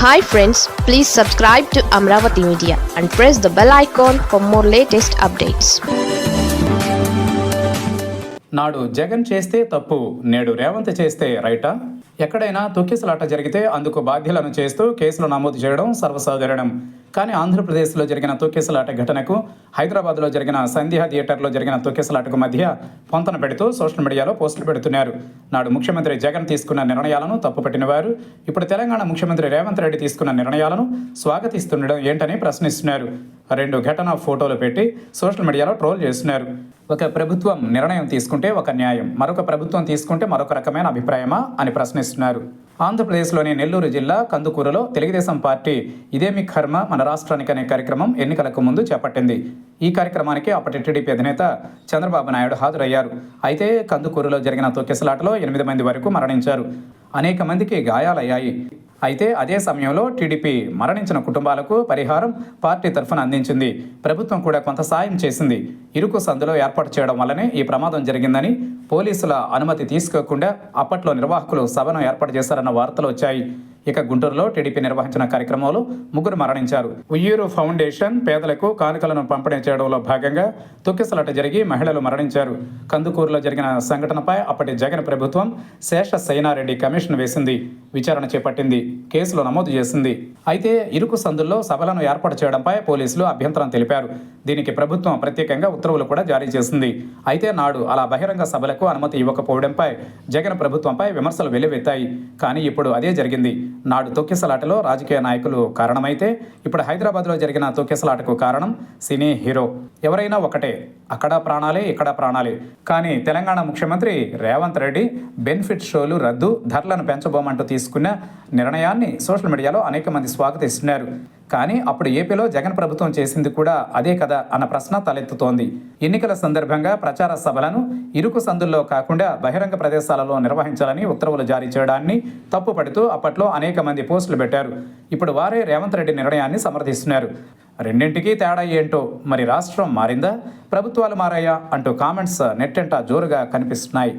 Hi friends please subscribe to Amaravati media and press the bell icon for more latest updates నాడు జగన్ చేస్తే తప్పు నేడు రేవంత్ చేస్తే రైటా? ఎక్కడైనా తొక్కిసలాట జరిగితే అందుకు బాధ్యులను చేస్తూ కేసులు నమోదు చేయడం సర్వసాధారణం. కానీ ఆంధ్రప్రదేశ్లో జరిగిన తొక్కిసలాట ఘటనకు హైదరాబాద్లో జరిగిన సంధ్యా థియేటర్లో జరిగిన తొక్కిసలాటకు మధ్య పొంతన పెడుతూ సోషల్ మీడియాలో పోస్టులు పెడుతున్నారు. నాడు ముఖ్యమంత్రి జగన్ తీసుకున్న నిర్ణయాలను తప్పుపట్టిన వారు ఇప్పుడు తెలంగాణ ముఖ్యమంత్రి రేవంత్ రెడ్డి తీసుకున్న నిర్ణయాలను స్వాగతిస్తుండడం ఏంటని ప్రశ్నిస్తున్నారు. రెండు ఘటన ఫోటోలు పెట్టి సోషల్ మీడియాలో ట్రోల్ చేస్తున్నారు. ఒక ప్రభుత్వం నిర్ణయం తీసుకుంటే ఒక న్యాయం మరొక ప్రభుత్వం తీసుకుంటే మరొక రకమైన అభిప్రాయమా అని ప్రశ్నిస్తున్నారు. ఆంధ్రప్రదేశ్లోని నెల్లూరు జిల్లా కందుకూరులో తెలుగుదేశం పార్టీ ఇదేమి కర్మ మన రాష్ట్రానికి అనే కార్యక్రమం ఎన్నికలకు ముందు చేపట్టింది. ఈ కార్యక్రమానికి అప్పటి టీడీపీ అధినేత చంద్రబాబు నాయుడు హాజరయ్యారు. అయితే కందుకూరులో జరిగిన తొక్కిసలాటలో ఎనిమిది మంది వరకు మరణించారు. అనేక మందికి గాయాలయ్యాయి. అయితే అదే సమయంలో టీడీపీ మరణించిన కుటుంబాలకు పరిహారం పార్టీ తరఫున అందించింది. ప్రభుత్వం కూడా కొంత సాయం చేసింది. ఇరుకు సందులో ఏర్పాటు చేయడం వల్లనే ఈ ప్రమాదం జరిగిందని పోలీసుల అనుమతి తీసుకోకుండా అప్పట్లో నిర్వాహకులు సభను ఏర్పాటు చేశారన్న వార్తలు వచ్చాయి. ఇక గుంటూరులో టీడీపీ నిర్వహించిన కార్యక్రమంలో ముగ్గురు మరణించారు. ఉయ్యూరు ఫౌండేషన్ పేదలకు కానుకలను పంపిణీ చేయడంలో భాగంగా తొక్కిసలాట జరిగి మహిళలు మరణించారు. కందుకూరులో జరిగిన సంఘటనపై అప్పటి జగన్ ప్రభుత్వం శేష సైనారెడ్డి కమిషన్ వేసింది. విచారణ చేపట్టింది. కేసులు నమోదు చేసింది. అయితే ఇరుకు సందుల్లో సభలను ఏర్పాటు చేయడంపై పోలీసులు అభ్యంతరం తెలిపారు. దీనికి ప్రభుత్వం ప్రత్యేకంగా ఉత్తర్వులు కూడా జారీ చేసింది. అయితే నాడు అలా బహిరంగ సభలకు అనుమతి ఇవ్వకపోవడంపై జగన్ ప్రభుత్వంపై విమర్శలు వెల్లువెత్తాయి. కానీ ఇప్పుడు అదే జరిగింది. నాడు తొక్కిసలాటలో రాజకీయ నాయకులు కారణమైతే ఇప్పుడు హైదరాబాద్లో జరిగిన తొక్కిసలాటకు కారణం సినీ హీరో. ఎవరైనా ఒకటే అక్కడ ప్రాణాలే ఇక్కడ ప్రాణాలే. కానీ తెలంగాణ ముఖ్యమంత్రి రేవంత్ రెడ్డి బెనిఫిట్ షోలు రద్దు ధరలను పెంచబోమంటూ తీసుకున్న నిర్ణయాన్ని సోషల్ మీడియాలో అనేక మంది స్వాగతిస్తున్నారు. కానీ అప్పుడు ఏపీలో జగన్ ప్రభుత్వం చేసింది కూడా అదే కదా అన్న ప్రశ్న తలెత్తుతోంది. ఎన్నికల సందర్భంగా ప్రచార సభలను ఇరుకు సందుల్లో కాకుండా బహిరంగ ప్రదేశాలలో నిర్వహించాలని ఉత్తర్వులు జారీ చేయడాన్ని తప్పుపడుతూ అప్పట్లో అనేక మంది పోస్టులు పెట్టారు. ఇప్పుడు వారే రేవంత్ రెడ్డి నిర్ణయాన్ని సమర్థిస్తున్నారు. రెండింటికి తేడా ఏంటో? మరి రాష్ట్రం మారిందా? ప్రభుత్వాలు మారాయా? అంటూ కామెంట్స్ నెట్టెంట జోరుగా కనిపిస్తున్నాయి.